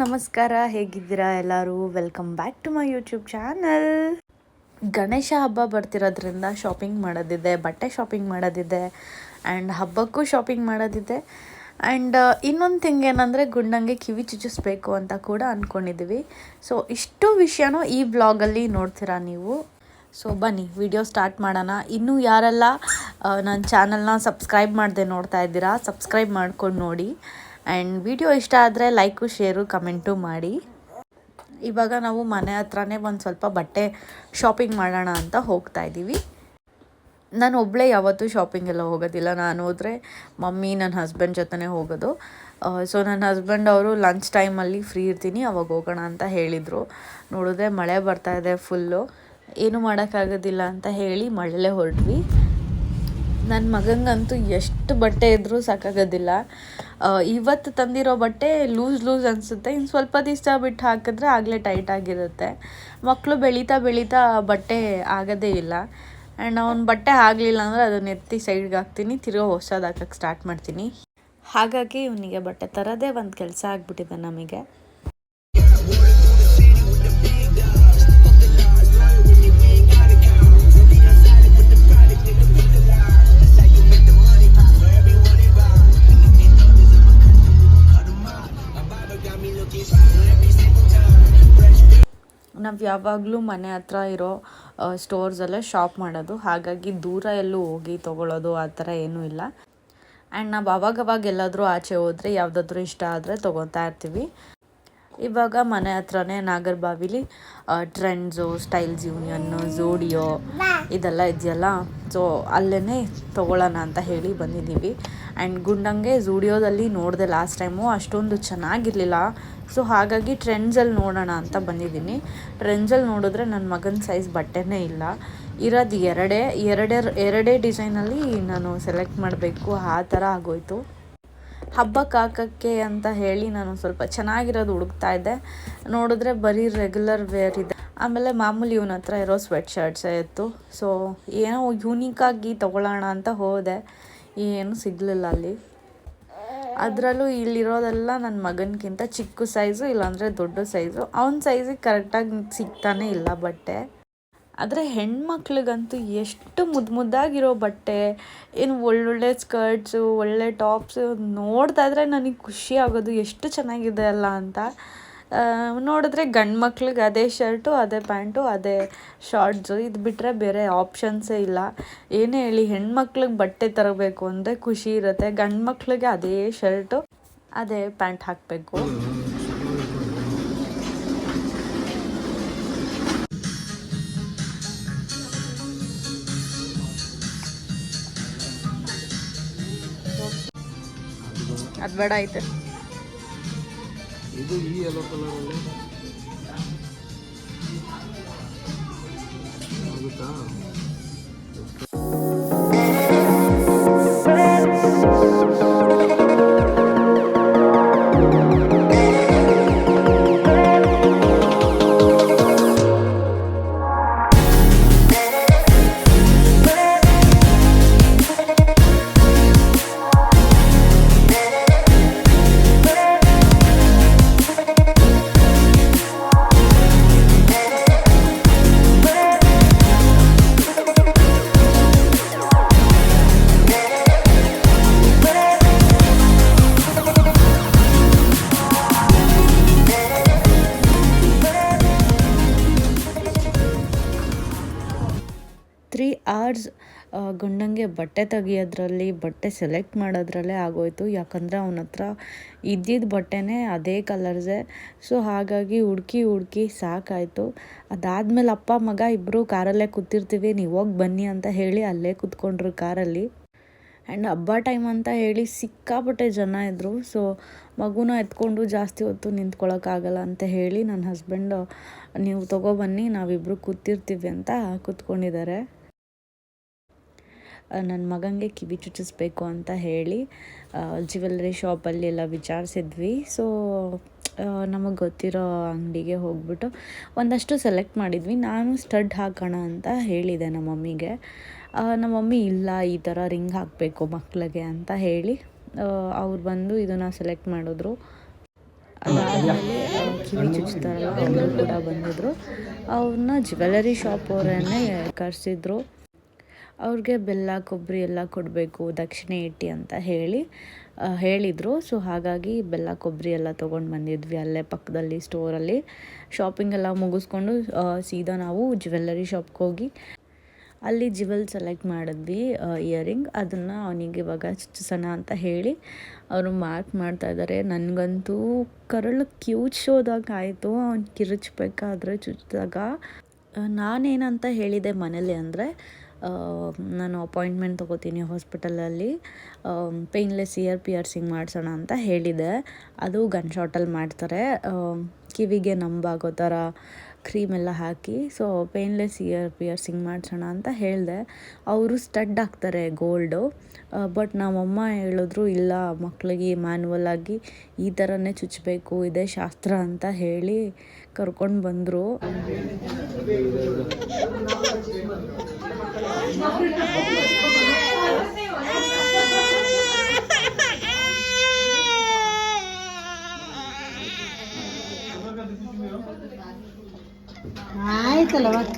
ನಮಸ್ಕಾರ, ಹೇಗಿದ್ದೀರಾ ಎಲ್ಲರೂ? Welcome back to my YouTube channel Ganesha ಹಬ್ಬ ಬರ್ತಿರೋದ್ರಿಂದ ಶಾಪಿಂಗ್ ಮಾಡೋದಿದೆ, ಬಟ್ಟೆ ಶಾಪಿಂಗ್ ಮಾಡೋದಿದೆ ಆ್ಯಂಡ್ ಹಬ್ಬಕ್ಕೂ ಶಾಪಿಂಗ್ ಮಾಡೋದಿದೆ. ಆ್ಯಂಡ್ ಇನ್ನೊಂದು ಥಿಂಗ್ ಏನಂದರೆ ಗುಂಡಂಗೆ ಕಿವಿ ಚುಚ್ಚಿಸ್ಬೇಕು ಅಂತ ಕೂಡ ಅಂದ್ಕೊಂಡಿದ್ದೀವಿ ಸೊ ಇಷ್ಟು ವಿಷಯನೂ ಈ ಬ್ಲಾಗಲ್ಲಿ ನೋಡ್ತೀರಾ ನೀವು? ಸೊ ಬನ್ನಿ ವಿಡಿಯೋ ಸ್ಟಾರ್ಟ್ ಮಾಡೋಣ. ಇನ್ನೂ ಯಾರೆಲ್ಲ ನನ್ನ ಚಾನಲ್ನ ಸಬ್ಸ್ಕ್ರೈಬ್ ಮಾಡದೆ ನೋಡ್ತಾ ಇದ್ದೀರಾ ಸಬ್ಸ್ಕ್ರೈಬ್ ಮಾಡ್ಕೊಂಡು ನೋಡಿ. ಆ್ಯಂಡ್ ವಿಡಿಯೋ ಇಷ್ಟ ಆದರೆ ಲೈಕು ಶೇರು ಕಮೆಂಟು ಮಾಡಿ. ಇವಾಗ ನಾವು ಮನೆ ಹತ್ರನೇ ಒಂದು ಸ್ವಲ್ಪ ಬಟ್ಟೆ ಶಾಪಿಂಗ್ ಮಾಡೋಣ ಅಂತ ಹೋಗ್ತಾ ಇದ್ದೀವಿ ನಾನು ಒಬ್ಬಳೇ ಯಾವತ್ತೂ ಶಾಪಿಂಗೆಲ್ಲ ಹೋಗೋದಿಲ್ಲ. ನಾನು ಹೋದರೆ ಮಮ್ಮಿ ನನ್ನ ಹಸ್ಬೆಂಡ್ ಜೊತೆನೇ ಹೋಗೋದು. ಸೊ ನನ್ನ ಹಸ್ಬೆಂಡ್ ಅವರು ಲಂಚ್ ಟೈಮಲ್ಲಿ ಫ್ರೀ ಇರ್ತೀನಿ, ಅವಾಗ ಹೋಗೋಣ ಅಂತ ಹೇಳಿದರು. ನೋಡಿದ್ರೆ ಮಳೆ ಬರ್ತಾ ಇದೆ ಫುಲ್ಲು ಏನು ಮಾಡೋಕ್ಕಾಗೋದಿಲ್ಲ ಅಂತ ಹೇಳಿ ಮಳೆಲೇ ಹೊರಟ್ವಿ. ನನ್ನ ಮಗಂಗಂತೂ ಎಷ್ಟು ಬಟ್ಟೆ ಇದ್ದರೂ ಸಾಕಾಗೋದಿಲ್ಲ. ಇವತ್ತು ತಂದಿರೋ ಬಟ್ಟೆ ಲೂಸ್ ಲೂಸ್ ಅನಿಸುತ್ತೆ. ಇನ್ನು ಸ್ವಲ್ಪ ದಿವಸ ಬಿಟ್ಟು ಹಾಕಿದ್ರೆ ಆಗಲೇ ಟೈಟ್ ಆಗಿರುತ್ತೆ. ಮಕ್ಕಳು ಬೆಳೀತಾ ಬೆಳೀತಾ ಬಟ್ಟೆ ಆಗೋದೇ ಇಲ್ಲ. ಆ್ಯಂಡ್ ಅವ್ನ ಬಟ್ಟೆ ಆಗಲಿಲ್ಲ ಅಂದರೆ ಅದನ್ನ ಎತ್ತಿ ಸೈಡ್ಗೆ ಹಾಕ್ತೀನಿ. ತಿರ್ಗೋ ಹೊಸದು ಹಾಕಕ್ಕೆ ಸ್ಟಾರ್ಟ್ ಮಾಡ್ತೀನಿ. ಹಾಗಾಗಿ ಇವನಿಗೆ ಬಟ್ಟೆ ತರೋದೇ ಒಂದು ಕೆಲಸ ಆಗಿಬಿಟ್ಟಿದೆ ನಮಗೆ. ನಾವು ಯಾವಾಗಲೂ ಮನೆ ಹತ್ರ ಇರೋ ಸ್ಟೋರ್ಸಲ್ಲೇ ಶಾಪ್ ಮಾಡೋದು. ಹಾಗಾಗಿ ದೂರ ಎಲ್ಲೂ ಹೋಗಿ ತೊಗೊಳ್ಳೋದು ಆ ಥರ ಏನೂ ಇಲ್ಲ. ಆ್ಯಂಡ್ ನಾವು ಅವಾಗವಾಗ ಎಲ್ಲಾದರೂ ಆಚೆ ಹೋದರೆ, ಯಾವುದಾದ್ರೂ ಇಷ್ಟ ಆದರೆ ತೊಗೊತಾ ಇರ್ತೀವಿ. ಇವಾಗ ಮನೆ ಹತ್ರನೇ ನಾಗರಬಾವಿಲಿ ಟ್ರೆಂಡ್ಸು ಸ್ಟೈಲ್ಸ್ ಯೂನಿಯನ್ನು ಜೋಡಿಯೋ ಇದೆಲ್ಲ ಇದೆಯಲ್ಲ. ಸೊ ಅಲ್ಲೇ ತೊಗೊಳ್ಳೋಣ ಅಂತ ಹೇಳಿ ಬಂದಿದ್ದೀವಿ. ಆ್ಯಂಡ್ ಗುಂಡಂಗೆ ಝೂಡಿಯೋದಲ್ಲಿ ನೋಡಿದೆ ಲಾಸ್ಟ್ ಟೈಮು ಅಷ್ಟೊಂದು ಚೆನ್ನಾಗಿರಲಿಲ್ಲ. ಸೊ ಹಾಗಾಗಿ ಟ್ರೆಂಡ್ಸಲ್ಲಿ ನೋಡೋಣ ಅಂತ ಬಂದಿದ್ದೀನಿ. ಟ್ರೆಂಡ್ಸಲ್ಲಿ ನೋಡಿದ್ರೆ ನನ್ನ ಮಗನ ಸೈಜ್ ಬಟ್ಟೆನೇ ಇಲ್ಲ. ಇರೋದು ಎರಡೇ ಎರಡೇ ಎರಡೇ ಡಿಸೈನಲ್ಲಿ ನಾನು ಸೆಲೆಕ್ಟ್ ಮಾಡಬೇಕು, ಆ ಥರ ಆಗೋಯ್ತು. ಹಬ್ಬಕ್ಕೆ ಹಾಕೋಕ್ಕೆ ಅಂತ ಹೇಳಿ ನಾನು ಸ್ವಲ್ಪ ಚೆನ್ನಾಗಿರೋದು ಹುಡುಕ್ತಾ ಇದ್ದೆ. ನೋಡಿದ್ರೆ ಬರೀ ರೆಗ್ಯುಲರ್ ವೇರ್ ಇದೆ. ಆಮೇಲೆ ಮಾಮೂಲಿ ಇವನ ಹತ್ರ ಇರೋ ಸ್ವೆಟ್ ಶರ್ಟ್ಸೇ ಇತ್ತು. ಸೊ ಏನೋ ಯೂನಿಕಾಗಿ ತೊಗೊಳ್ಳೋಣ ಅಂತ ಹೋದೆ. ಏನು ಸಿಗಲಿಲ್ಲ ಅಲ್ಲಿ. ಅದರಲ್ಲೂ ಇಲ್ಲಿರೋದೆಲ್ಲ ನನ್ನ ಮಗನಿಗಿಂತ ಚಿಕ್ಕ ಸೈಜು ಇಲ್ಲಾಂದರೆ ದೊಡ್ಡ ಸೈಜು ಅವನ ಸೈಜಿಗೆ ಕರೆಕ್ಟಾಗಿ ಸಿಗ್ತಾನೆ ಇಲ್ಲ ಬಟ್ಟೆ. ಆದರೆ ಹೆಣ್ಮಕ್ಳಿಗಂತೂ ಎಷ್ಟು ಮುದ್ದು ಮುದ್ದಾಗಿರೋ ಬಟ್ಟೆ, ಏನು ಒಳ್ಳೊಳ್ಳೆ ಸ್ಕರ್ಟ್ಸು ಒಳ್ಳೆ ಟಾಪ್ಸು ನೋಡ್ತಾ ಇದ್ರೆ ನನಗೆ ಖುಷಿ ಆಗೋದು ಎಷ್ಟು ಚೆನ್ನಾಗಿದೆ ಅಲ್ಲ ಅಂತ. ನೋಡಿದ್ರೆ ಗಂಡು ಮಕ್ಳಿಗೆ ಅದೇ ಶರ್ಟು ಅದೇ ಪ್ಯಾಂಟು ಅದೇ ಶಾರ್ಟ್ಸು ಇದು ಬಿಟ್ಟರೆ ಬೇರೆ ಆಪ್ಷನ್ಸೇ ಇಲ್ಲ. ಏನೇ ಹೇಳಿ ಹೆಣ್ಮಕ್ಳಿಗೆ ಬಟ್ಟೆ ತರಬೇಕು ಅಂದರೆ ಖುಷಿ ಇರುತ್ತೆ, ಗಂಡು ಮಕ್ಳಿಗೆ ಅದೇ ಶರ್ಟು ಅದೇ ಪ್ಯಾಂಟ್ ಹಾಕಬೇಕು. ಅದು ಬೇಡ ಐತೆ. ಇದು ಈ ಯೆಲ್ಲೋ ಕಲರ್ ಅಲ್ಲಿ? ಆಗುತ್ತಾ ಅವರ್ಸ್ ಗಂಡಂಗೆ ಬಟ್ಟೆ ತೆಗಿಯೋದ್ರಲ್ಲಿ, ಬಟ್ಟೆ ಸೆಲೆಕ್ಟ್ ಮಾಡೋದ್ರಲ್ಲೇ ಆಗೋಯ್ತು. ಯಾಕಂದರೆ ಅವನ ಹತ್ರ ಇದ್ದಿದ್ದ ಬಟ್ಟೆನೇ ಅದೇ ಕಲರ್ಸೇ ಸೊ ಹಾಗಾಗಿ ಹುಡ್ಕಿ ಹುಡ್ಕಿ ಸಾಕಾಯಿತು. ಅದಾದಮೇಲೆ ಅಪ್ಪ, ಮಗ ಇಬ್ಬರು ಕಾರಲ್ಲೇ ಕೂತಿರ್ತೀವಿ, ನೀವು ಹೋಗಿ ಬನ್ನಿ ಅಂತ ಹೇಳಿ ಅಲ್ಲೇ ಕೂತ್ಕೊಂಡ್ರು ಕಾರಲ್ಲಿ. ಆ್ಯಂಡ್ ಹಬ್ಬ ಟೈಮ್ ಅಂತ ಹೇಳಿ ಸಿಕ್ಕಾಪಟ್ಟೆ ಜನ ಇದ್ದರು ಸೊ ಮಗುನ ಎತ್ಕೊಂಡು ಜಾಸ್ತಿ ಹೊತ್ತು ನಿಂತ್ಕೊಳ್ಳೋಕ್ಕಾಗಲ್ಲ ಅಂತ ಹೇಳಿ ನನ್ನ ಹಸ್ಬೆಂಡ್ ನೀವು ತೊಗೊಬನ್ನಿ ನಾವಿಬ್ಬರು ಕೂತಿರ್ತೀವಿ ಅಂತ ಕೂತ್ಕೊಂಡಿದ್ದಾರೆ. ನನ್ನ ಮಗನಿಗೆ ಕಿವಿ ಚುಚ್ಚಿಸ್ಬೇಕು ಅಂತ ಹೇಳಿ ಜ್ಯುವೆಲ್ಲರಿ ಶಾಪಲ್ಲಿ ಎಲ್ಲ ವಿಚಾರಿಸಿದ್ವಿ. ಸೊ ನಮಗೆ ಗೊತ್ತಿರೋ ಅಂಗಡಿಗೆ ಹೋಗ್ಬಿಟ್ಟು ಒಂದಷ್ಟು ಸೆಲೆಕ್ಟ್ ಮಾಡಿದ್ವಿ. ನಾನು ಸ್ಟಡ್ ಹಾಕೋಣ ಅಂತ ಹೇಳಿದೆ ನಮ್ಮ ಮಮ್ಮಿಗೆ. ನಮ್ಮ ಮಮ್ಮಿ ಇಲ್ಲ, ಈ ಥರ ರಿಂಗ್ ಹಾಕಬೇಕು ಮಕ್ಕಳಿಗೆ ಅಂತ ಹೇಳಿ ಅವ್ರು ಬಂದು ಇದನ್ನು ಸೆಲೆಕ್ಟ್ ಮಾಡಿದ್ರು. ಕಿವಿ ಚುಚ್ತಾರಲ್ಲ ಅವರು ಕೂಡ ಬಂದಿದ್ರು. ಅವ್ರನ್ನ ಜ್ಯುವೆಲ್ಲರಿ ಶಾಪ್ ಅವರನ್ನೇ ಕರೆಸಿದ್ರು. ಅವ್ರಿಗೆ ಬೆಲ್ಲ, ಕೊಬ್ಬರಿ ಎಲ್ಲ ಕೊಡಬೇಕು, ದಕ್ಷಿಣೆ ಇಟ್ಟು ಅಂತ ಹೇಳಿ ಹೇಳಿದರು. ಸೊ ಹಾಗಾಗಿ ಬೆಲ್ಲ, ಕೊಬ್ಬರಿ ಎಲ್ಲ ತೊಗೊಂಡು ಬಂದಿದ್ವಿ ಅಲ್ಲೇ ಪಕ್ಕದಲ್ಲಿ ಸ್ಟೋರಲ್ಲಿ ಶಾಪಿಂಗ್ ಎಲ್ಲ ಮುಗಿಸ್ಕೊಂಡು ಸೀದಾ ನಾವು ಜ್ಯುವೆಲ್ಲರಿ ಶಾಪ್ಗೆ ಹೋಗಿ ಅಲ್ಲಿ ಜಿವೆಲ್ ಸೆಲೆಕ್ಟ್ ಮಾಡಿದ್ವಿ ಇಯರಿಂಗ್ ಅದನ್ನು ಅವನಿಗೆ ಇವಾಗ ಚುಚ್ಚಿಸೋಣ ಅಂತ ಹೇಳಿ ಅವರು ಮಾರ್ಕ್ ಮಾಡ್ತಾ ಇದ್ದಾರೆ ನನಗಂತೂ ಕರಳು ಕಿವುಚೋದಾಗ ಆಯಿತು. ಅವ್ನು ಕಿರುಚಬೇಕಾದ್ರೆ ಚುಚ್ಚಿದಾಗ ನಾನೇನಂತ ಹೇಳಿದೆ ಮನೇಲಿ ಅಂದರೆ ನಾನು ಅಪಾಯಿಂಟ್ಮೆಂಟ್ ತೊಗೋತೀನಿ ಹಾಸ್ಪಿಟಲಲ್ಲಿ ಪೇಯ್ನ್ಲೆಸ್ ಇಯರ್ ಪಿಯರ್ಸಿಂಗ್ ಮಾಡಿಸೋಣ ಅಂತ ಹೇಳಿದೆ. ಅದು ಗನ್ ಶಾಟಲ್ಲಿ ಮಾಡ್ತಾರೆ. ಕಿವಿಗೆ ನಂಬಾಗೋ ಥರ ಕ್ರೀಮ್ ಎಲ್ಲ ಹಾಕಿ ಸೊ ಪೇನ್ಲೆಸ್ ಇಯರ್ ಪಿಯರ್ಸಿಂಗ್ ಮಾಡಿಸೋಣ ಅಂತ ಹೇಳಿದೆ. ಅವರು ಸ್ಟಡ್ ಹಾಕ್ತಾರೆ ಗೋಲ್ಡು ಬಟ್ ನಮ್ಮಮ್ಮ ಹೇಳಿದ್ರು, ಇಲ್ಲ ಮಕ್ಕಳಿಗೆ ಮ್ಯಾನ್ಯಲ್ ಆಗಿ ಈ ಥರನೇ ಚುಚ್ಚಬೇಕು ಇದೇ ಶಾಸ್ತ್ರ ಅಂತ ಹೇಳಿ ಕರ್ಕೊಂಡು ಬಂದರು. ಆಯ್ತಲ್ಲ ನನಗೆ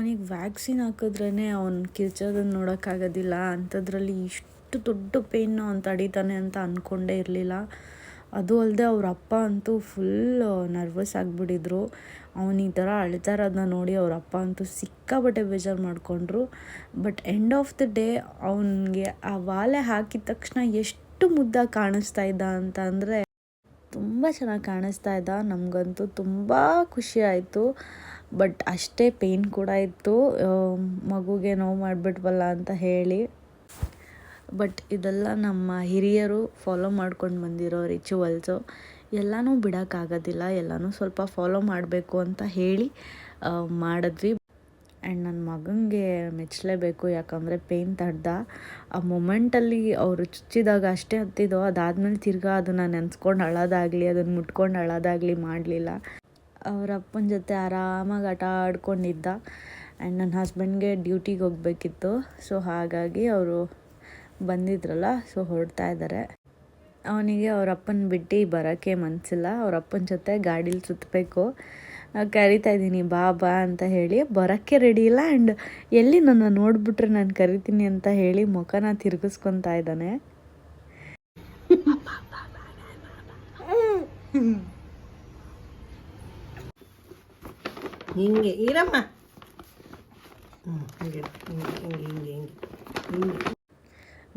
ಅವನಿಗೆ ವ್ಯಾಕ್ಸಿನ್ ಹಾಕಿದ್ರೇ ಅವ್ನು ಕಿರ್ಚೋದನ್ನು ನೋಡೋಕ್ಕಾಗೋದಿಲ್ಲ ಅಂಥದ್ರಲ್ಲಿ ಇಷ್ಟು ದೊಡ್ಡ ಪೇಯ್ನು ಅಂತ ತಡೀತಾನೆ ಅಂತ ಅಂದ್ಕೊಂಡೇ ಇರಲಿಲ್ಲ. ಅದು ಅಲ್ಲದೆ ಅವ್ರ ಅಪ್ಪ ಅಂತೂ ಫುಲ್ ನರ್ವಸ್ ಆಗಿಬಿಟ್ಟಿದ್ರು. ಅವ್ನು ಈ ಥರ ಅಳ್ತಾ ಇರೋದನ್ನ ನೋಡಿ ಅವ್ರ ಅಪ್ಪ ಅಂತೂ ಸಿಕ್ಕಾಬಟ್ಟೆ ಬೇಜಾರು ಮಾಡಿಕೊಂಡ್ರು. But end of the day ಅವನಿಗೆ ಆ ವಾಲೆ ಹಾಕಿದ ತಕ್ಷಣ ಎಷ್ಟು ಮುದ್ದಾಗಿ ಕಾಣಿಸ್ತಾ ಇದ್ದ ಅಂತ ಅಂದರೆ ತುಂಬ ಚೆನ್ನಾಗಿ ಕಾಣಿಸ್ತಾ ಇದ್ದ. ನಮಗಂತೂ ತುಂಬ ಖುಷಿ ಆಯಿತು. ಬಟ್ ಅಷ್ಟೇ ಪೇಯ್ನ್ ಕೂಡ ಇತ್ತು. ಮಗುಗೆ ನೋವು ಮಾಡಿಬಿಟ್ವಲ್ಲ ಅಂತ ಹೇಳಿ. ಬಟ್ ಇದೆಲ್ಲ ನಮ್ಮ ಹಿರಿಯರು ಫಾಲೋ ಮಾಡ್ಕೊಂಡು ಬಂದಿರೋ ರಿಚುವಲ್ಸು ಎಲ್ಲನೂ ಬಿಡೋಕ್ಕಾಗೋದಿಲ್ಲ, ಎಲ್ಲನೂ ಸ್ವಲ್ಪ ಫಾಲೋ ಮಾಡಬೇಕು ಅಂತ ಹೇಳಿ ಮಾಡಿದ್ವಿ. ಆ್ಯಂಡ್ ನನ್ನ ಮಗನಿಗೆ ಮೆಚ್ಚಲೇಬೇಕು ಯಾಕಂದರೆ ಪೇಯ್ನ್ ತಡ್ದ. ಆ ಮೊಮೆಂಟಲ್ಲಿ ಅವರು ಚುಚ್ಚಿದಾಗ ಅಷ್ಟೇ ಹತ್ತಿದೋ ಅದಾದಮೇಲೆ ತಿರ್ಗಾ ಅದನ್ನು ನೆನೆಸ್ಕೊಂಡು ಅಳೋದಾಗಲಿ, ಅದನ್ನು ಮುಟ್ಕೊಂಡು ಅಳೋದಾಗಲಿ ಮಾಡಲಿಲ್ಲ. ಅವ್ರ ಅಪ್ಪನ ಜೊತೆ ಆರಾಮಾಗಿ ಆಟ ಆಡ್ಕೊಂಡಿದ್ದ. ಆ್ಯಂಡ್ ನನ್ನ ಹಸ್ಬೆಂಡ್ಗೆ ಡ್ಯೂಟಿಗೆ ಹೋಗಬೇಕಿತ್ತು. ಸೊ ಹಾಗಾಗಿ ಅವರು ಬಂದಿದ್ರಲ್ಲ ಸೊ ಹೊರಡ್ತಾ ಇದ್ದಾರೆ ಅವನಿಗೆ ಅವ್ರ ಅಪ್ಪನ ಬಿಟ್ಟು ಬರೋಕ್ಕೆ ಮನಸ್ಸಿಲ್ಲ ಅವ್ರ ಅಪ್ಪನ ಜೊತೆ ಗಾಡೀಲಿ ಸುತ್ತಬೇಕು ಕರಿತಾ ಇದ್ದೀನಿ ಬಾ ಬಾ ಅಂತ ಹೇಳಿ ಬರೋಕ್ಕೆ ರೆಡಿ ಇಲ್ಲ. ಆ್ಯಂಡ್ ಎಲ್ಲಿ ನನ್ನ ನೋಡಿಬಿಟ್ರೆ ನಾನು ಕರಿತೀನಿ ಅಂತ ಹೇಳಿ ಮುಖನ ತಿರುಗಿಸ್ಕೊತಾ ಇದ್ದಾನೆ. ಹಿಂಗೆ, ಇರಮ್ಮ. ಹ್ಞೂ ಹಿಂಗೆ ಹಿಂಗೆ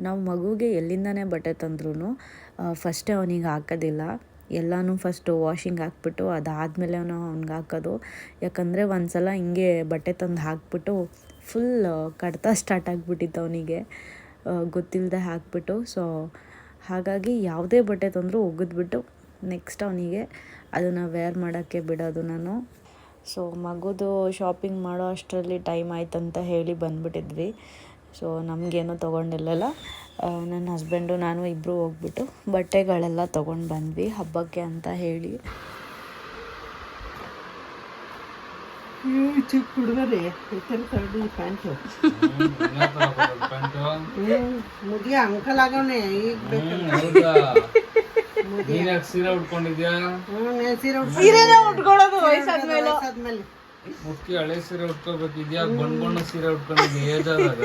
ನಾವು ಮಗುಗೆ ಎಲ್ಲಿಂದನೇ ಬಟ್ಟೆ ತಂದ್ರೂ ಫಸ್ಟೇ ಅವನಿಗೆ ಹಾಕೋದಿಲ್ಲ. ಎಲ್ಲನೂ ಫಸ್ಟು ವಾಷಿಂಗ್ ಹಾಕ್ಬಿಟ್ಟು, ಅದಾದಮೇಲೆ ನಾವು ಅವ್ನಿಗೆ ಹಾಕೋದು. ಯಾಕಂದರೆ ಒಂದು ಸಲ ಹಿಂಗೆ ಬಟ್ಟೆ ತಂದು ಹಾಕ್ಬಿಟ್ಟು ಫುಲ್ ಕಡ್ತ ಸ್ಟಾರ್ಟ್ ಆಗಿಬಿಟ್ಟಿತ್ತು ಅವನಿಗೆ. ಗೊತ್ತಿಲ್ಲದೆ ಹಾಕ್ಬಿಟ್ಟು ಸೊ ಹಾಗಾಗಿ ಯಾವುದೇ ಬಟ್ಟೆ ತಂದರೂ ಒಗೆದ್ಬಿಟ್ಟು ನೆಕ್ಸ್ಟ್ ಅವನಿಗೆ ಅದನ್ನು ವೇರ್ ಮಾಡೋಕ್ಕೆ ಬಿಡೋದು ನಾನು. ಸೊ ಮಗುದು ಶಾಪಿಂಗ್ ಮಾಡೋ ಅಷ್ಟರಲ್ಲಿ ಟೈಮ್ ಆಯ್ತಂತ ಹೇಳಿ ಬಂದ್ಬಿಟ್ಟಿದ್ವಿ. ಸೊ ನಮಗೇನು ತೊಗೊಂಡಿಲ್ಲಲ್ಲ. ನನ್ನ ಹಸ್ಬೆಂಡು ನಾನು ಇಬ್ಬರು ಹೋಗ್ಬಿಟ್ಟು ಬಟ್ಟೆಗಳೆಲ್ಲ ತೊಗೊಂಡು ಬಂದ್ವಿ ಹಬ್ಬಕ್ಕೆ ಅಂತ ಹೇಳಿ. ಈ ಚಿಕ್ಕ ಹುಡುಗರೇ ಪ್ಯಾಂಟು ಮುಗಿಯ ಅಂಕಲ್ ಆಗೋಣ ಈಗ ನೀನ್ಯಾಕ್ ಸೀರೆ ಉಟ್ಕೊಂಡಿದ್ಯಾ? ಹ್ಞೂ ನೇ ಸೀರೆ ಸೀರೆನೇ ಉಟ್ಕೊಳ್ಳೋದು ವಯಸ್ಸಾದ್ಮೇಲೆ. ವಯಸ್ಸಾದ್ಮೇಲೆ. ಮುಖ್ಯ ಹಳೆ ಸೀರೆ ಉಟ್ಕೋಬೇಕಿದ್ಯಾ? ಬಣ್ಣ ಬಣ್ಣ ಸೀರೆ ಉಟ್ಕೊಂಡಿದ್ದೆ ಏಜ್ ಆದಾಗ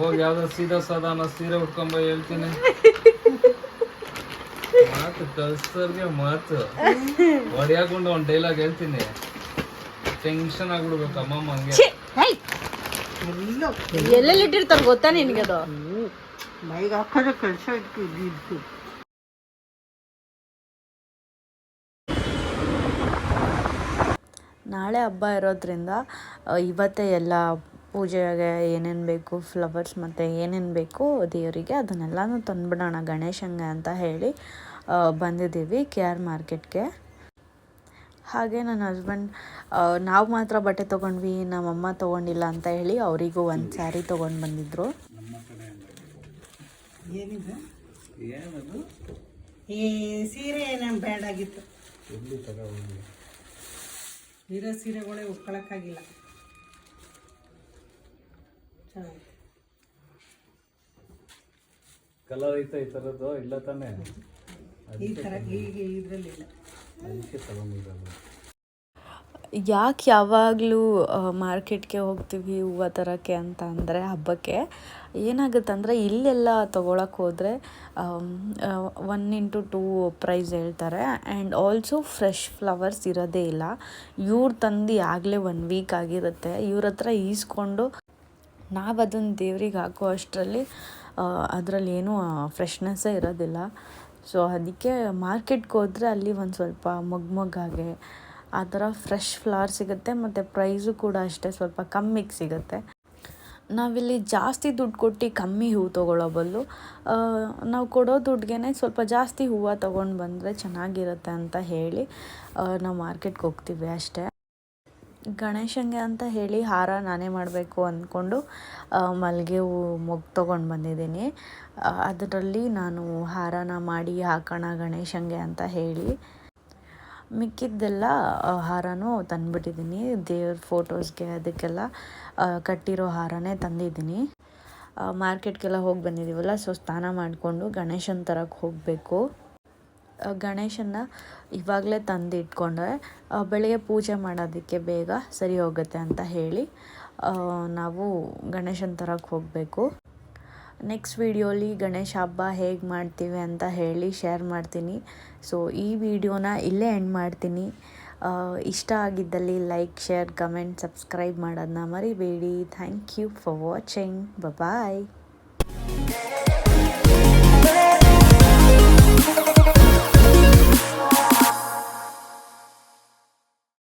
ಹೋಗಿ ಯಾವ್ದೋ ಸೀದಾ ಸಾಧಾರಣ ಸೀರೆ ಉಟ್ಕೊಂಬ ಹೇಳ್ತೀನಿ. ಮಾತು ಕಲ್ಸರ್ಗೆ ಮಾತು. ಹೊಡಿಯಾಕೊಂಡು ಒಂದ್ ಡೈಲಾಗ್ ಹೇಳ್ತೀನಿ. ಟೆನ್ಷನ್ ಆಗ್ಬಿಡ್ಬೇಕು ಅಮ್ಮಮ್ಮ ಹಂಗೆ. ಎಲ್ಲೋ ಎಲ್ಲೆಲ್ಲಿ ಇಟ್ಟಿರ್ತಾರೆ ಗೊತ್ತಾ ನಿನ್ಗೆ ಅದು? ಮೈಗೆ ಹಾಕೋದು ಕೆಲಸ ಇತ್ತು ಇದು ಇತ್ತು ನಾಳೆ ಹಬ್ಬ ಇರೋದ್ರಿಂದ ಇವತ್ತೇ ಎಲ್ಲ ಪೂಜೆಗೆ ಏನೇನು ಬೇಕು ಫ್ಲವರ್ಸ್ ಮತ್ತು ಏನೇನು ಬೇಕು ದೇವರಿಗೆ ಅದನ್ನೆಲ್ಲನೂ ತಂದುಬಿಡೋಣ ಗಣೇಶಂಗೆ ಅಂತ ಹೇಳಿ ಬಂದಿದ್ದೀವಿ ಕೆ ಆರ್ ಮಾರ್ಕೆಟ್ಗೆ. ಹಾಗೆ ನನ್ನ ಹಸ್ಬೆಂಡ್ ನಾವು ಮಾತ್ರ ಬಟ್ಟೆ ತೊಗೊಂಡ್ವಿ ನಮ್ಮಮ್ಮ ತೊಗೊಂಡಿಲ್ಲ ಅಂತ ಹೇಳಿ ಅವರಿಗೂ ಒಂದು ಸ್ಯಾರಿ ತೊಗೊಂಡು ಬಂದಿದ್ದರು ಏನಿದೆ? ಏನದು? ಈ ಸೀರೆ ಏನೇನು ಬೇಡಾಗಿತ್ತು ಇರೋ ಸೀರೆಗಳೇ ಉಟ್ಕೊಳಕ್ಕಾಗಿಲ್ಲ ಚೆನ್ನಾಗಿ ಕಲರ್ ಐತೆ ಈ ಥರದ್ದು ಇಲ್ಲ ತಾನೇ? ಈ ಥರ ಈಗ ಇದರಲ್ಲಿಲ್ಲ ಅದಕ್ಕೆ ತಗೊಂಡಿರೋದು ಯಾಕೆ ಯಾವಾಗಲೂ ಮಾರ್ಕೆಟ್ಗೆ ಹೋಗ್ತೀವಿ ಹೂವು ತರೋಕ್ಕೆ ಅಂತ ಅಂದರೆ ಹಬ್ಬಕ್ಕೆ? ಏನಾಗುತ್ತಂದರೆ ಇಲ್ಲೆಲ್ಲ ತೊಗೊಳಕ್ಕೆ ಹೋದರೆ ಒನ್ ಇಂಟು ಟೂ ಪ್ರೈಸ್ ಹೇಳ್ತಾರೆ. ಆ್ಯಂಡ್ ಆಲ್ಸೋ ಫ್ರೆಶ್ ಫ್ಲವರ್ಸ್ ಇರೋದೇ ಇಲ್ಲ. ಇವ್ರು ತಂದು ಆಗಲೇ ಒನ್ ವೀಕ್ ಆಗಿರುತ್ತೆ. ಇವ್ರ ಹತ್ರ ಈಸ್ಕೊಂಡು ನಾವು ಅದನ್ನು ದೇವ್ರಿಗೆ ಹಾಕೋ ಅಷ್ಟರಲ್ಲಿ ಅದರಲ್ಲಿ ಏನೂ ಫ್ರೆಶ್ನೆಸ್ಸೇ ಇರೋದಿಲ್ಲ. ಸೊ ಅದಕ್ಕೆ ಮಾರ್ಕೆಟ್ಗೆ ಹೋದರೆ ಅಲ್ಲಿ ಒಂದು ಸ್ವಲ್ಪ ಮೊಗ್ ಮೊಗ್ಗಾಗೆ ಆ ಥರ ಫ್ರೆಶ್ ಫ್ಲವರ್ ಸಿಗುತ್ತೆ ಮತ್ತು ಪ್ರೈಸು ಕೂಡ ಅಷ್ಟೇ ಸ್ವಲ್ಪ ಕಮ್ಮಿಗೆ ಸಿಗುತ್ತೆ. ನಾವಿಲ್ಲಿ ಜಾಸ್ತಿ ದುಡ್ಡು ಕೊಟ್ಟು ಕಮ್ಮಿ ಹೂವು ತೊಗೊಳ್ಳೋ ಬದಲು ನಾವು ಕೊಡೋ ದುಡ್ಡಿಗೆ ಸ್ವಲ್ಪ ಜಾಸ್ತಿ ಹೂವು ತೊಗೊಂಡು ಬಂದರೆ ಚೆನ್ನಾಗಿರುತ್ತೆ ಅಂತ ಹೇಳಿ ನಾವು ಮಾರ್ಕೆಟ್ಗೆ ಹೋಗ್ತೀವಿ ಅಷ್ಟೇ. ಗಣೇಶಂಗೆ ಅಂತ ಹೇಳಿ ಹಾರ ನಾನೇ ಮಾಡಬೇಕು ಅಂದ್ಕೊಂಡು ಮಲ್ಲಿಗೆ ಹೂವು ಮೊಗ್ ತೊಗೊಂಡು ಬಂದಿದ್ದೀನಿ. ಅದರಲ್ಲಿ ನಾನು ಹಾರನ ಮಾಡಿ ಹಾಕೋಣ ಗಣೇಶಂಗೆ ಅಂತ ಹೇಳಿ ಮಿಕ್ಕಿದ್ದೆಲ್ಲ ಹಾರನೂ ತಂದುಬಿಟ್ಟಿದ್ದೀನಿ. ದೇವ್ರ ಫೋಟೋಸ್ಗೆ ಅದಕ್ಕೆಲ್ಲ ಕಟ್ಟಿರೋ ಹಾರನೇ ತಂದಿದ್ದೀನಿ. ಮಾರ್ಕೆಟ್ಗೆಲ್ಲ ಹೋಗಿ ಬಂದಿದ್ದೀವಲ್ಲ, ಸೊ ಸ್ನಾನ ಮಾಡಿಕೊಂಡು ಗಣೇಶನ ತರಕ್ಕೆ ಹೋಗಬೇಕು. ಗಣೇಶನ ಇವಾಗಲೇ ತಂದು ಇಟ್ಕೊಂಡ್ರೆ ಬೆಳಗ್ಗೆ ಪೂಜೆ ಮಾಡೋದಕ್ಕೆ ಬೇಗ ಸರಿ ಹೋಗುತ್ತೆ ಅಂತ ಹೇಳಿ ನಾವು ಗಣೇಶನ ತರಕ್ಕೆ ಹೋಗಬೇಕು. ನೆಕ್ಸ್ಟ್ ವೀಡಿಯೋಲಿ ಗಣೇಶ ಹಬ್ಬ ಹೇಗೆ ಮಾಡ್ತೀವಿ ಅಂತ ಹೇಳಿ ಶೇರ್ ಮಾಡ್ತೀನಿ. ಸೊ ಈ ವಿಡಿಯೋನ ಇಲ್ಲೇ ಎಂಡ್ ಮಾಡ್ತೀನಿ. ಇಷ್ಟ ಆಗಿದ್ದಲ್ಲಿ ಲೈಕ್ ಶೇರ್ ಕಮೆಂಟ್ ಸಬ್ಸ್ಕ್ರೈಬ್ ಮಾಡೋದನ್ನ ಮರಿಬೇಡಿ. Thank you for watching bye